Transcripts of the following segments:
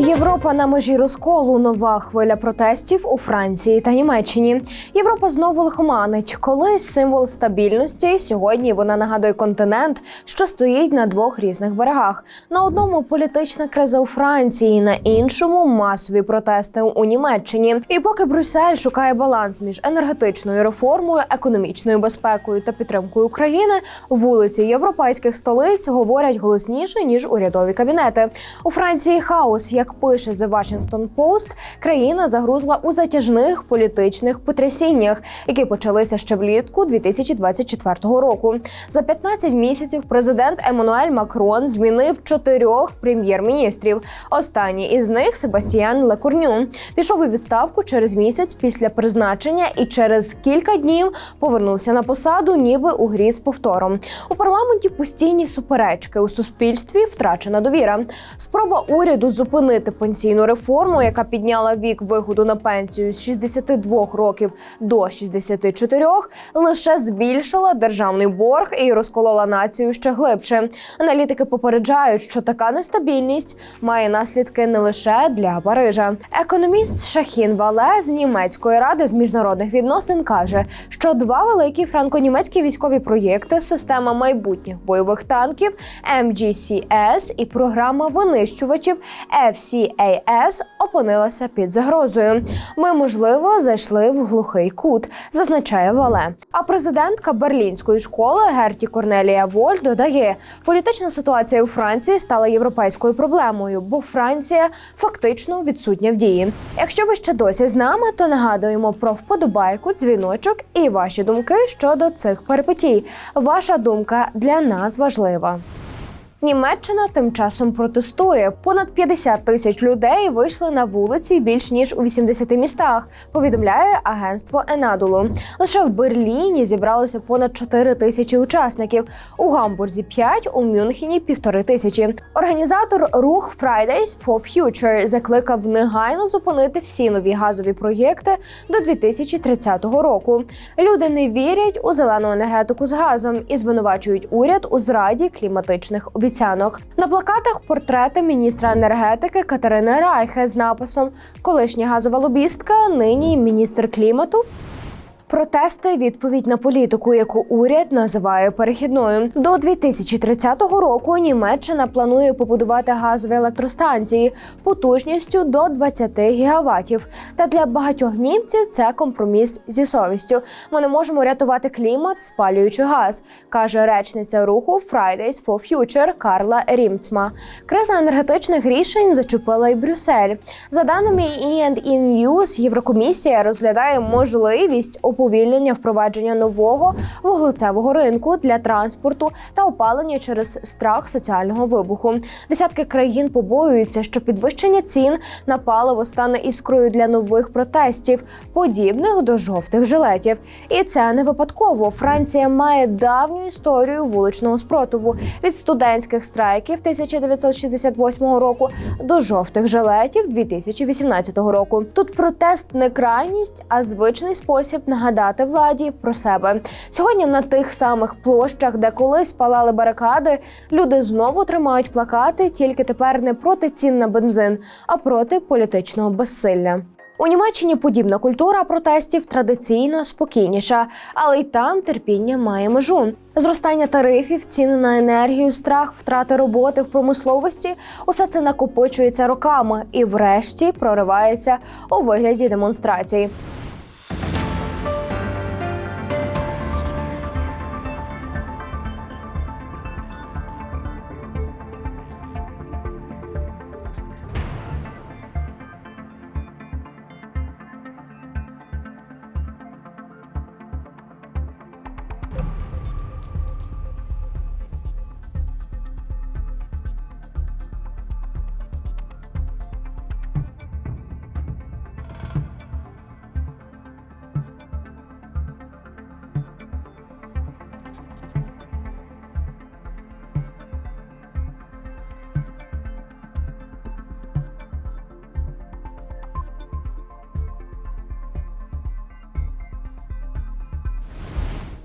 Європа на межі розколу. Нова хвиля протестів у Франції та Німеччині. Європа знову лихоманить. Колись символ стабільності. Сьогодні вона нагадує континент, що стоїть на двох різних берегах. На одному політична криза у Франції, на іншому масові протести у Німеччині. І поки Брюссель шукає баланс між енергетичною реформою, економічною безпекою та підтримкою України, вулиці європейських столиць говорять голосніше ніж урядові кабінети. У Франції хаос, як пише The Washington Post, країна загрузла у затяжних політичних потрясіннях, які почалися ще влітку 2024 року. За 15 місяців президент Еммануель Макрон змінив чотирьох прем'єр-міністрів. Останній із них Себастьян Лекурню пішов у відставку через місяць після призначення і через кілька днів повернувся на посаду, ніби у грі з повтором. У парламенті постійні суперечки у суспільстві втрачена довіра. Спроба уряду зупинити пенсійну реформу, яка підняла вік виходу на пенсію з 62 років до 64, лише збільшила державний борг і розколола націю ще глибше. Аналітики попереджають, що така нестабільність має наслідки не лише для Парижа. Економіст Шахін Вале з німецької ради з міжнародних відносин каже, що два великі франко-німецькі військові проєкти система майбутніх бойових танків MGCS і програма винищувачів FCAS опинилася під загрозою. Ми, можливо, зайшли в глухий кут, зазначає Вале. А президентка берлінської школи Герті Корнелія Воль додає, політична ситуація у Франції стала європейською проблемою, бо Франція фактично відсутня в дії. Якщо ви ще досі з нами, то нагадуємо про вподобайку, дзвіночок і ваші думки щодо цих перипетій. Ваша думка для нас важлива. Німеччина тим часом протестує. Понад 50 тисяч людей вийшли на вулиці більш ніж у 80 містах. Повідомляє агентство Енадулу. Лише в Берліні зібралося понад 4 тисячі учасників. У Гамбурзі 5, у Мюнхені півтори тисячі. Організатор рух Fridays for Future закликав негайно зупинити всі нові газові проєкти до 2030 року. Люди не вірять у зелену енергетику з газом і звинувачують уряд у зраді кліматичних обіцянок. На плакатах портрети міністра енергетики Катерини Райхе з написом Колишня газова лобістка, нині міністр клімату. Протести відповідь на політику, яку уряд називає перехідною. До 2030 року Німеччина планує побудувати газові електростанції потужністю до 20 гігаватів. Та для багатьох німців це компроміс зі совістю. Ми не можемо рятувати клімат, спалюючи газ, каже речниця руху Fridays for Future Карла Рімцма. Криза енергетичних рішень зачепила й Брюссель. За даними E&E News, Єврокомісія розглядає можливість уповільнення впровадження нового вуглецевого ринку для транспорту та опалення через страх соціального вибуху. Десятки країн побоюються, що підвищення цін на паливо стане іскрою для нових протестів, подібних до жовтих жилетів. І це не випадково. Франція має давню історію вуличного спротиву від студентських страйків 1968 року до жовтих жилетів 2018 року. Тут протест не крайність, а звичний спосіб нагадати владі про себе. Сьогодні на тих самих площах, де колись палали барикади, люди знову тримають плакати, тільки тепер не проти цін на бензин, а проти політичного безсилля. У Німеччині подібна культура протестів традиційно спокійніша, але й там терпіння має межу. Зростання тарифів, ціни на енергію, страх, втрати роботи в промисловості усе це накопичується роками і, врешті, проривається у вигляді демонстрацій.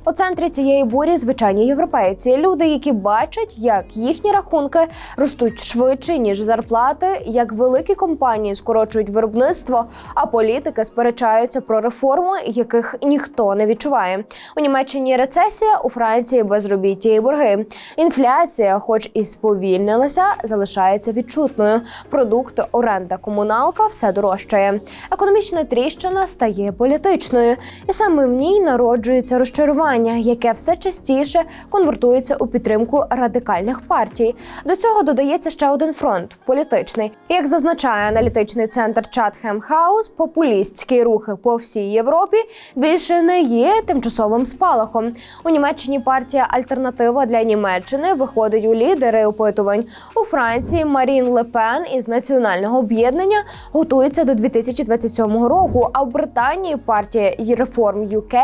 У центрі цієї бурі звичайні європейці, люди, які бачать, як їхні рахунки ростуть швидше ніж зарплати, як великі компанії скорочують виробництво, а політики сперечаються про реформи, яких ніхто не відчуває. У Німеччині рецесія, у Франції безробіття і борги. Інфляція, хоч і сповільнилася, залишається відчутною. Продукти, оренда, комуналка все дорожчає. Економічна тріщина стає політичною, і саме в ній народжується розчарування, яке все частіше конвертується у підтримку радикальних партій. До цього додається ще один фронт політичний. Як зазначає аналітичний центр Chatham House, популістські рухи по всій Європі більше не є тимчасовим спалахом. У Німеччині партія Альтернатива для Німеччини виходить у лідери опитувань. У Франції Марін Ле Пен із національного об'єднання готується до 2027 року. А в Британії партія Реформ UK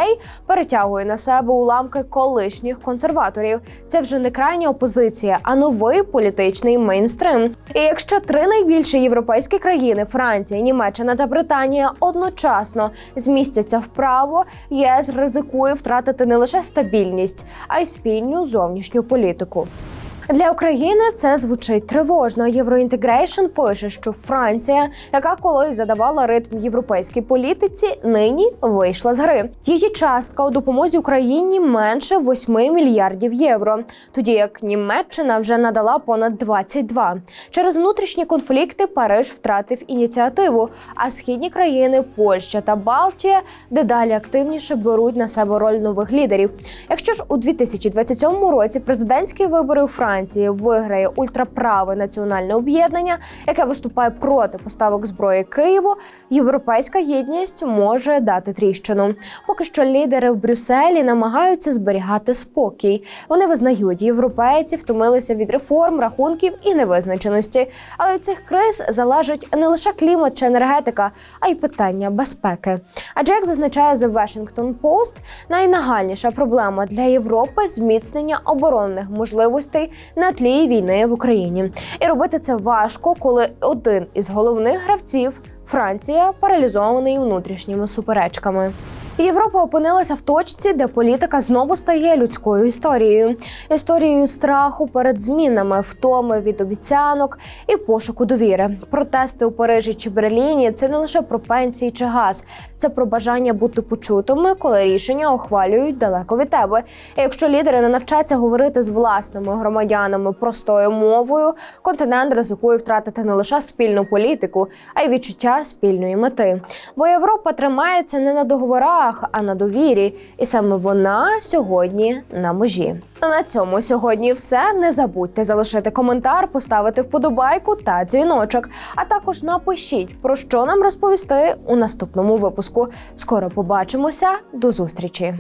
перетягує на себе уламки колишніх консерваторів. Це вже не крайня опозиція, а новий політичний мейнстрим. І якщо три найбільші європейські країни Франція, Німеччина та Британія одночасно змістяться вправо, ЄС ризикує втратити не лише стабільність, а й спільну зовнішню політику. Для України це звучить тривожно. Євроінтегрейшн пише, що Франція, яка колись задавала ритм європейській політиці, нині вийшла з гри. Її частка у допомозі Україні менше 8 мільярдів євро, тоді як Німеччина вже надала понад 22. Через внутрішні конфлікти Париж втратив ініціативу. А східні країни Польща та Балтія дедалі активніше беруть на себе роль нових лідерів. Якщо ж у 2027 році президентські вибори у Франції виграє ультраправе національне об'єднання, яке виступає проти поставок зброї Києву, європейська єдність може дати тріщину. Поки що лідери в Брюсселі намагаються зберігати спокій. Вони визнають, європейці втомилися від реформ, рахунків і невизначеності. Але цих криз залежить не лише клімат чи енергетика, а й питання безпеки. Адже як зазначає The Washington Post, найнагальніша проблема для Європи зміцнення оборонних можливостей на тлі війни в Україні. І робити це важко, коли один із головних гравців Франція паралізований внутрішніми суперечками. Європа опинилася в точці, де політика знову стає людською історією, історією страху перед змінами, втоми від обіцянок і пошуку довіри. Протести у Парижі чи Берліні це не лише про пенсії чи газ, це про бажання бути почутими, коли рішення ухвалюють далеко від тебе. І якщо лідери не навчаться говорити з власними громадянами простою мовою, континент ризикує втратити не лише спільну політику, а й відчуття спільної мети. Бо Європа тримається не на договорах, а на довірі, і саме вона сьогодні на межі. На цьому сьогодні все. Не забудьте залишити коментар, поставити вподобайку та дзвіночок. А також напишіть про що нам розповісти у наступному випуску. Скоро побачимося. До зустрічі.